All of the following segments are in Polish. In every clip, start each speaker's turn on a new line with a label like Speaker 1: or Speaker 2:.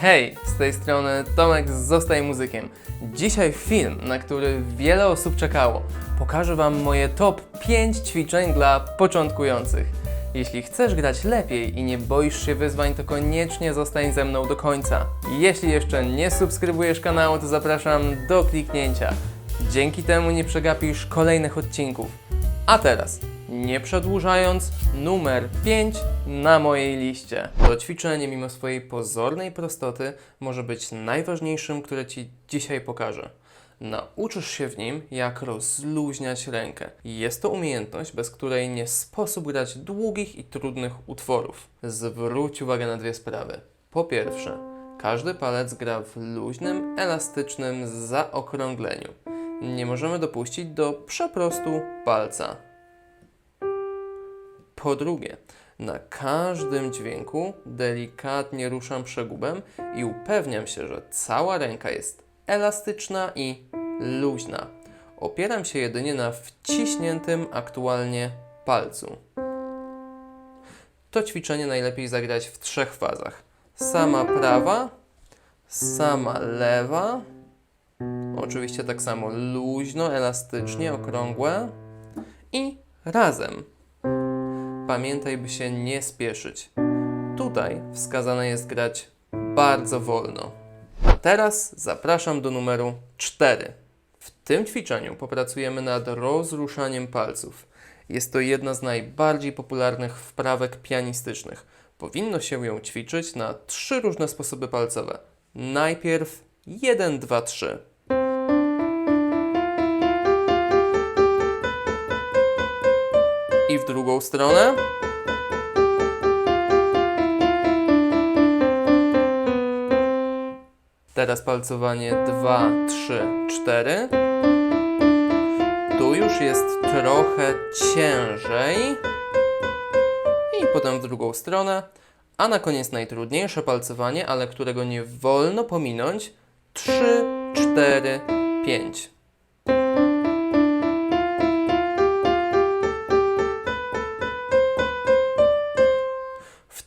Speaker 1: Hej, z tej strony Tomek z Zostaj Muzykiem. Dzisiaj film, na który wiele osób czekało. Pokażę Wam moje top 5 ćwiczeń dla początkujących. Jeśli chcesz grać lepiej i nie boisz się wyzwań, to koniecznie zostań ze mną do końca. Jeśli jeszcze nie subskrybujesz kanału, to zapraszam do kliknięcia. Dzięki temu nie przegapisz kolejnych odcinków. A teraz, nie przedłużając, numer 5 na mojej liście. To ćwiczenie, mimo swojej pozornej prostoty, może być najważniejszym, które Ci dzisiaj pokażę. Nauczysz się w nim, jak rozluźniać rękę. Jest to umiejętność, bez której nie sposób grać długich i trudnych utworów. Zwróć uwagę na dwie sprawy. Po pierwsze, każdy palec gra w luźnym, elastycznym zaokrągleniu. Nie możemy dopuścić do przeprostu palca. Po drugie, na każdym dźwięku delikatnie ruszam przegubem i upewniam się, że cała ręka jest elastyczna i luźna. Opieram się jedynie na wciśniętym aktualnie palcu. To ćwiczenie najlepiej zagrać w trzech fazach. Sama prawa, sama lewa, oczywiście tak samo luźno, elastycznie, okrągłe i razem. Pamiętaj, by się nie spieszyć. Tutaj wskazane jest grać bardzo wolno. A teraz zapraszam do numeru 4. W tym ćwiczeniu popracujemy nad rozruszaniem palców. Jest to jedna z najbardziej popularnych wprawek pianistycznych. Powinno się ją ćwiczyć na trzy różne sposoby palcowe. Najpierw 1, 2, 3. I w drugą stronę. Teraz palcowanie 2, 3, 4. Tu już jest trochę ciężej. I potem w drugą stronę. A na koniec najtrudniejsze palcowanie, ale którego nie wolno pominąć. 3, 4, 5.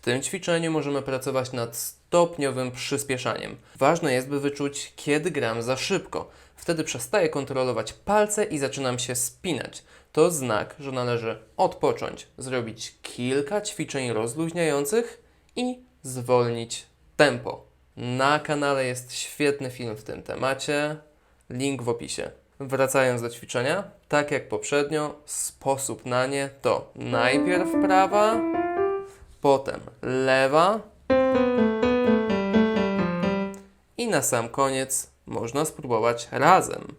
Speaker 1: tym ćwiczeniu możemy pracować nad stopniowym przyspieszaniem. Ważne jest, by wyczuć, kiedy gram za szybko. Wtedy przestaję kontrolować palce i zaczynam się spinać. To znak, że należy odpocząć, zrobić kilka ćwiczeń rozluźniających i zwolnić tempo. Na kanale jest świetny film w tym temacie. Link w opisie. Wracając do ćwiczenia, tak jak poprzednio, sposób na nie to najpierw prawa, potem lewa i na sam koniec można spróbować razem.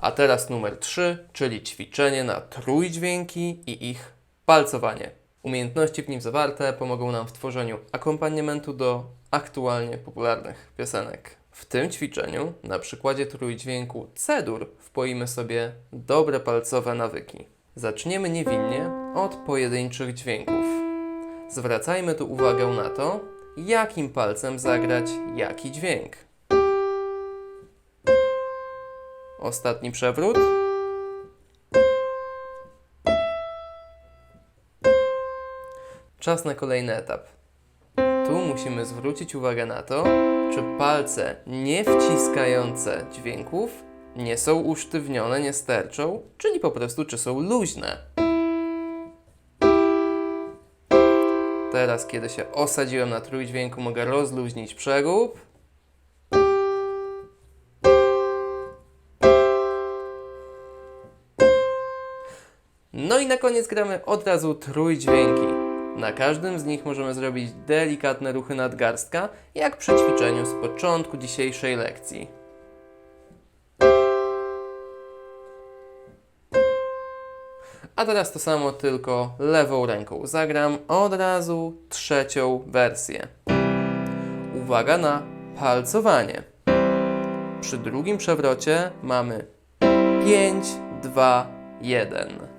Speaker 1: A teraz numer 3, czyli ćwiczenie na trójdźwięki i ich palcowanie. Umiejętności w nim zawarte pomogą nam w tworzeniu akompaniamentu do aktualnie popularnych piosenek. W tym ćwiczeniu, na przykładzie trójdźwięku C-dur, wpoimy sobie dobre palcowe nawyki. Zaczniemy niewinnie od pojedynczych dźwięków. Zwracajmy tu uwagę na to, jakim palcem zagrać jaki dźwięk. Ostatni przewrót. Czas na kolejny etap. Tu musimy zwrócić uwagę na to, czy palce nie wciskające dźwięków nie są usztywnione, nie sterczą, czyli po prostu czy są luźne. Teraz, kiedy się osadziłem na trójdźwięku, mogę rozluźnić przegub. No i na koniec gramy od razu trójdźwięki. Na każdym z nich możemy zrobić delikatne ruchy nadgarstka, jak przy ćwiczeniu z początku dzisiejszej lekcji. A teraz to samo, tylko lewą ręką. Zagram od razu trzecią wersję. Uwaga na palcowanie. Przy drugim przewrocie mamy 5, 2, 1.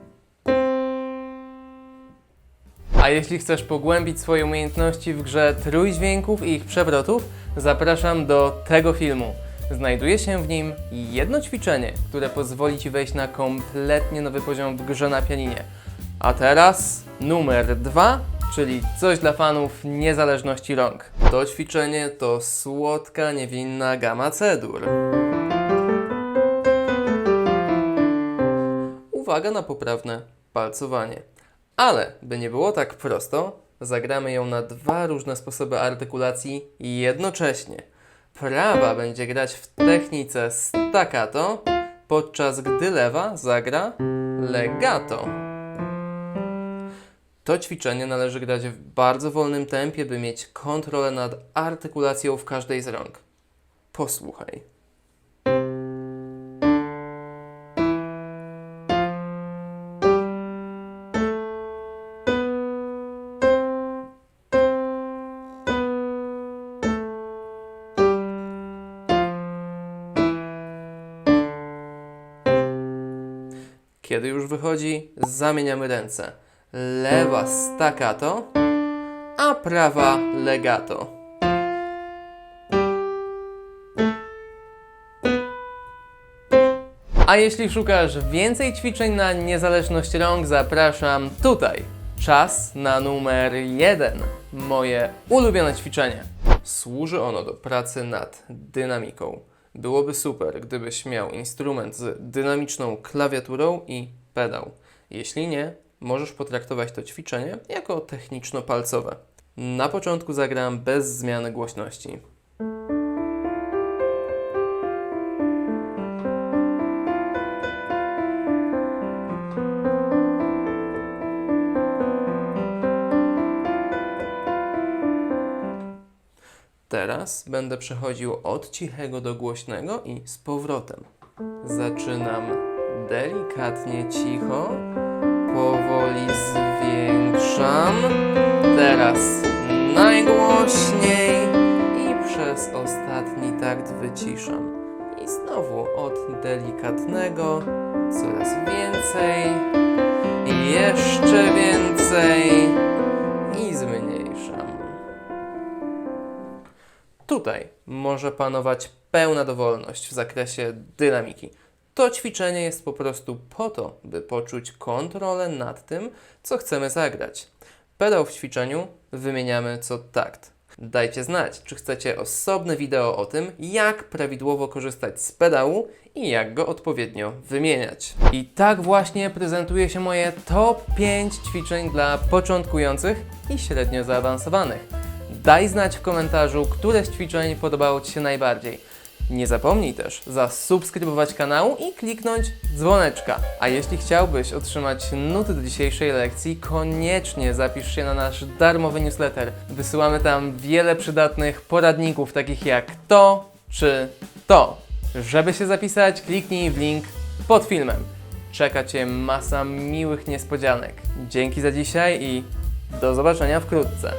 Speaker 1: A jeśli chcesz pogłębić swoje umiejętności w grze trójdźwięków i ich przewrotów, zapraszam do tego filmu. Znajduje się w nim jedno ćwiczenie, które pozwoli Ci wejść na kompletnie nowy poziom w grze na pianinie. A teraz numer dwa, czyli coś dla fanów niezależności rąk. To ćwiczenie to słodka, niewinna gama cedur. Uwaga na poprawne palcowanie. Ale, by nie było tak prosto, zagramy ją na dwa różne sposoby artykulacji jednocześnie. Prawa będzie grać w technice staccato, podczas gdy lewa zagra legato. To ćwiczenie należy grać w bardzo wolnym tempie, by mieć kontrolę nad artykulacją w każdej z rąk. Posłuchaj. Kiedy już wychodzi, zamieniamy ręce. Lewa staccato, a prawa legato. A jeśli szukasz więcej ćwiczeń na niezależność rąk, zapraszam tutaj. Czas na numer jeden. Moje ulubione ćwiczenie. Służy ono do pracy nad dynamiką. Byłoby super, gdybyś miał instrument z dynamiczną klawiaturą i pedał. Jeśli nie, możesz potraktować to ćwiczenie jako techniczno-palcowe. Na początku zagram bez zmiany głośności. Teraz będę przechodził od cichego do głośnego i z powrotem. Zaczynam delikatnie cicho, powoli zwiększam. Teraz najgłośniej i przez ostatni takt wyciszam. I znowu od delikatnego coraz więcej, i jeszcze więcej Tutaj może panować pełna dowolność w zakresie dynamiki. To ćwiczenie jest po prostu po to, by poczuć kontrolę nad tym, co chcemy zagrać. Pedał w ćwiczeniu wymieniamy co takt. Dajcie znać, czy chcecie osobne wideo o tym, jak prawidłowo korzystać z pedału i jak go odpowiednio wymieniać. I tak właśnie prezentuje się moje top 5 ćwiczeń dla początkujących i średnio zaawansowanych. Daj znać w komentarzu, które z ćwiczeń podobało Ci się najbardziej. Nie zapomnij też zasubskrybować kanału i kliknąć dzwoneczka. A jeśli chciałbyś otrzymać nuty do dzisiejszej lekcji, koniecznie zapisz się na nasz darmowy newsletter. Wysyłamy tam wiele przydatnych poradników, takich jak to czy to. Żeby się zapisać, kliknij w link pod filmem. Czeka Cię masa miłych niespodzianek. Dzięki za dzisiaj i do zobaczenia wkrótce.